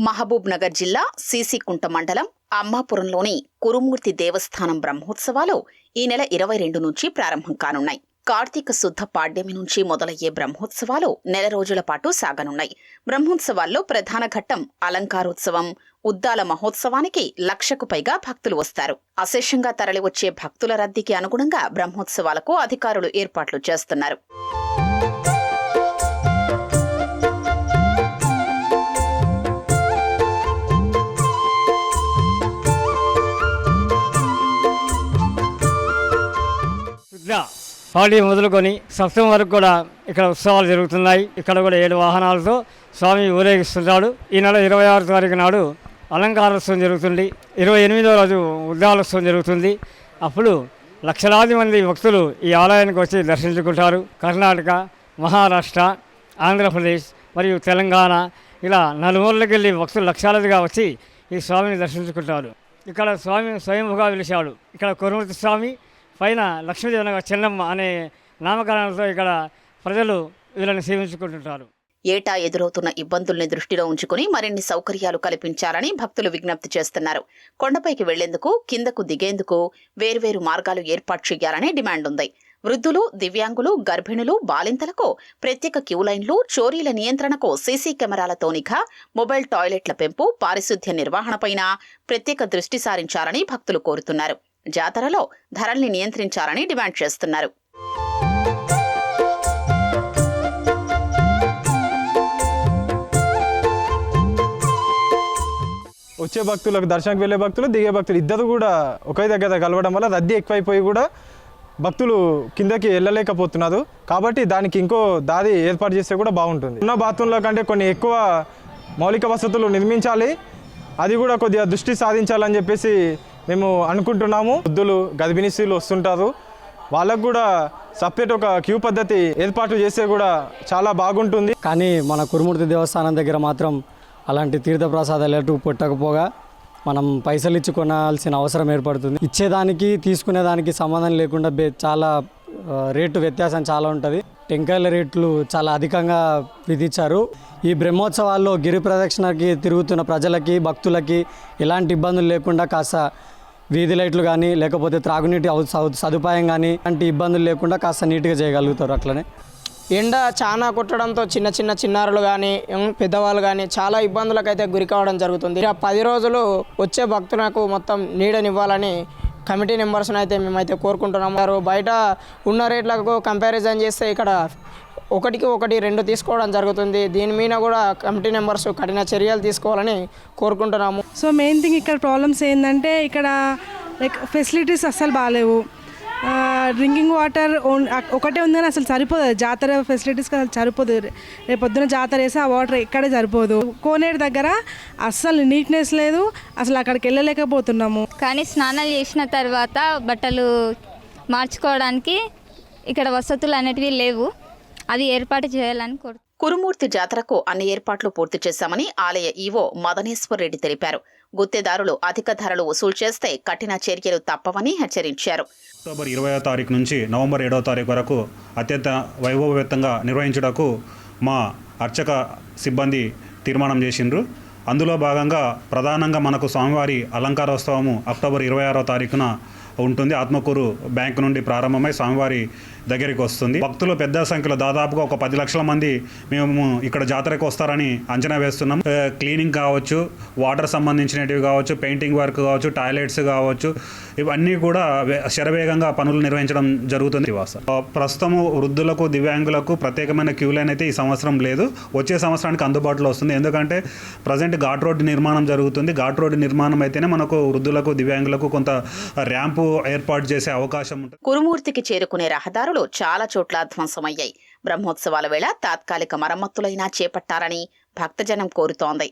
మహబూబ్ నగర్ జిల్లా సీసీకుంట మండలం అమ్మాపురంలోని కురుమూర్తి దేవస్థానం బ్రహ్మోత్సవాలు ఈ నెల ఇరవై రెండు నుంచి ప్రారంభం కానున్నాయి. కార్తీక శుద్ధ పాడ్యమి నుంచి మొదలయ్యే బ్రహ్మోత్సవాలు నెల రోజుల పాటు సాగనున్నాయి. బ్రహ్మోత్సవాల్లో ప్రధాన ఘట్టం అలంకారోత్సవం ఉద్దాల మహోత్సవానికి లక్షకు పైగా భక్తులు వస్తారు. అశేషంగా తరలివచ్చే భక్తుల రద్దీకి అనుగుణంగా బ్రహ్మోత్సవాలకు అధికారులు ఏర్పాట్లు చేస్తున్నారు. పాడి మొదలుకొని సప్తం వరకు కూడా ఇక్కడ ఉత్సవాలు జరుగుతున్నాయి. ఇక్కడ కూడా ఏడు వాహనాలతో స్వామి ఊరేగిస్తున్నాడు. ఈ నెల ఇరవై ఆరు తారీఖు నాడు అలంకారోత్సవం జరుగుతుంది. ఇరవై ఎనిమిదో రోజు ఉద్యాలోత్సవం జరుగుతుంది. అప్పుడు లక్షలాది మంది భక్తులు ఈ ఆలయానికి వచ్చి దర్శించుకుంటారు. కర్ణాటక మహారాష్ట్ర ఆంధ్రప్రదేశ్ మరియు తెలంగాణ ఇలా నలుమూలకి వెళ్ళి భక్తులు లక్షలాదిగా వచ్చి ఈ స్వామిని దర్శించుకుంటారు. ఇక్కడ స్వామి స్వయంభుగా వెలిశాడు. ఇక్కడ కురుమతి స్వామి పైన లక్ష్మీదేవి చెన్నమ్మ అనే నామకరణంతో ఇక్కడ ప్రజలు వీళ్ళని సేవించుకుంటుంటారు. ఏటా ఎదురవుతున్న ఇబ్బందుల్ని దృష్టిలో ఉంచుకుని మరిన్ని సౌకర్యాలు కల్పించాలని భక్తులు విజ్ఞప్తి చేస్తున్నారు. కొండపైకి వెళ్ళేందుకు కిందకు దిగేందుకు వేర్వేరు మార్గాలు ఏర్పాటు చేయాలని డిమాండ్ ఉంది. వృద్ధులు దివ్యాంగులు గర్భిణులు బాలింతలకు ప్రత్యేక క్యూ లైన్లు చోరీల నియంత్రణకు సీసీ కెమెరాలతో నిఘా మొబైల్ టాయిలెట్ల పెంపు పారిశుద్ధ్య నిర్వహణపైన ప్రత్యేక దృష్టి సారించాలని భక్తులు కోరుతున్నారు. జాతరలో ధరల్ని నియంత్రించాలని డిమాండ్ చేస్తున్నారు. వచ్చే భక్తులకు దర్శనకు వెళ్ళే భక్తులు దిగే భక్తులు ఇద్దరు కూడా ఒకే దగ్గర కలవడం వల్ల రద్దీ ఎక్కువైపోయి కూడా భక్తులు కిందకి వెళ్ళలేకపోతున్నారు. కాబట్టి దానికి ఇంకో దారి ఏర్పాటు చేస్తే కూడా బాగుంటుంది. ఉన్న బాత్రూంలో కంటే కొన్ని ఎక్కువ మౌలిక వసతులు నిర్మించాలి. అది కూడా కొద్దిగా దృష్టి సాధించాలని చెప్పేసి మేము అనుకుంటున్నాము. వృద్ధులు గర్భిణీ వస్తుంటారు. వాళ్ళకు కూడా సపరేట్ ఒక క్యూ పద్ధతి ఏర్పాటు చేస్తే కూడా చాలా బాగుంటుంది. కానీ మన కురుమూర్తి దేవస్థానం దగ్గర మాత్రం అలాంటి తీర్థప్రసాదాలు ఎటు పుట్టకపోగా మనం పైసలు ఇచ్చి కొనాల్సిన అవసరం ఏర్పడుతుంది. ఇచ్చేదానికి తీసుకునేదానికి సంబంధం లేకుండా చాలా రేటు వ్యత్యాసం చాలా ఉంటుంది. టెంకాయల రేట్లు చాలా అధికంగా విధించారు. ఈ బ్రహ్మోత్సవాల్లో గిరి ప్రదక్షిణకి తిరుగుతున్న ప్రజలకి భక్తులకి ఎలాంటి ఇబ్బందులు లేకుండా కాస్త వీధి లైట్లు కానీ లేకపోతే త్రాగునీటి సదుపాయం కానీ అంటే ఇబ్బందులు లేకుండా కాస్త నీట్గా చేయగలుగుతారు అట్లనే. ఎండ చాలా కొట్టడంతో చిన్న చిన్న చిన్నారులు కానీ పెద్దవాళ్ళు కానీ చాలా ఇబ్బందులకు అయితే గురి కావడం జరుగుతుంది. ఇక పది రోజులు వచ్చే భక్తులకు మొత్తం నీడనివ్వాలని కమిటీ మెంబర్స్ని అయితే మేమైతే కోరుకుంటున్నాము. వారు బయట ఉన్న రేట్లకు కంపారిజన్ చేస్తే ఇక్కడ ఒకటికి ఒకటి రెండు తీసుకోవడం జరుగుతుంది. దీని మీద కూడా కమిటీ మెంబర్స్ కఠిన చర్యలు తీసుకోవాలని కోరుకుంటున్నాము. సో మెయిన్ థింగ్ ఇక్కడ ప్రాబ్లమ్స్ ఏంటంటే ఇక్కడ లైక్ ఫెసిలిటీస్ అస్సలు బాగాలేవు. డ్రింకింగ్ వాటర్ ఒకటే ఉంది కానీ అసలు సరిపోదు. జాతర ఫెసిలిటీస్కి అసలు సరిపోదు. రేపు పొద్దున జాతర వేసి ఆ వాటర్ ఎక్కడే సరిపోదు. కోనేరు దగ్గర అస్సలు నీట్నెస్ లేదు. అసలు అక్కడికి వెళ్ళలేకపోతున్నాము. కానీ స్నానాలు చేసిన తర్వాత బట్టలు మార్చుకోవడానికి ఇక్కడ వసతులు అనేటివి లేవు. అది ఏర్పాటు చేయాలని కోరు కురుమూర్తి జాతరకు అన్ని ఏర్పాట్లు పూర్తి చేశామని ఆలయ ఈవో మదనేశ్వర్ రెడ్డి తెలిపారు. గుత్తేదారులు అధిక ధరలు వసూలు చేస్తే కఠిన చర్యలు తప్పవని హెచ్చరించారు. అక్టోబర్ ఇరవై తారీఖు నుంచి నవంబర్ ఏడవ తారీఖు వరకు అత్యంత వైభవయుతంగా నిర్వహించుటకు మా అర్చక సిబ్బంది తీర్మానం చేసిండ్రు. అందులో భాగంగా ప్రధానంగా మనకు స్వామివారి అలంకారోత్సవము అక్టోబర్ ఇరవై ఆరో తారీఖున ఉంటుంది. ఆత్మకూరు బ్యాంక్ నుండి ప్రారంభమై స్వామివారి దగ్గరికి వస్తుంది. భక్తులు పెద్ద సంఖ్యలో దాదాపుగా ఒక పది లక్షల మంది మేము ఇక్కడ జాతరకు వస్తారని అంచనా వేస్తున్నాం. క్లీనింగ్ కావచ్చు వాటర్ సంబంధించినవి కావచ్చు పెయింటింగ్ వర్క్ కావచ్చు టాయిలెట్స్ కావచ్చు ఇవన్నీ కూడా శరవేగంగా పనులు నిర్వహించడం జరుగుతుంది. వాస ప్రస్తుతం వృద్ధులకు దివ్యాంగులకు ప్రత్యేకమైన క్యూ లైన్ అయితే ఈ సంవత్సరం లేదు. వచ్చే సంవత్సరానికి అందుబాటులో వస్తుంది. ఎందుకంటే ప్రజెంట్ ఘాట్ రోడ్డు నిర్మాణం జరుగుతుంది. ఘాట్ రోడ్డు నిర్మాణం అయితేనే మనకు వృద్ధులకు దివ్యాంగులకు కొంత ర్యాంపు ఏర్పాటు చేసే అవకాశం ఉంటుంది. కురుమూర్తికి చేరుకునే రహదారులు చాలా చోట్ల ధ్వంసమయ్యాయి. బ్రహ్మోత్సవాల వేళ తాత్కాలిక మరమ్మతులైనా చేపట్టాలని భక్తజనం కోరుతోంది.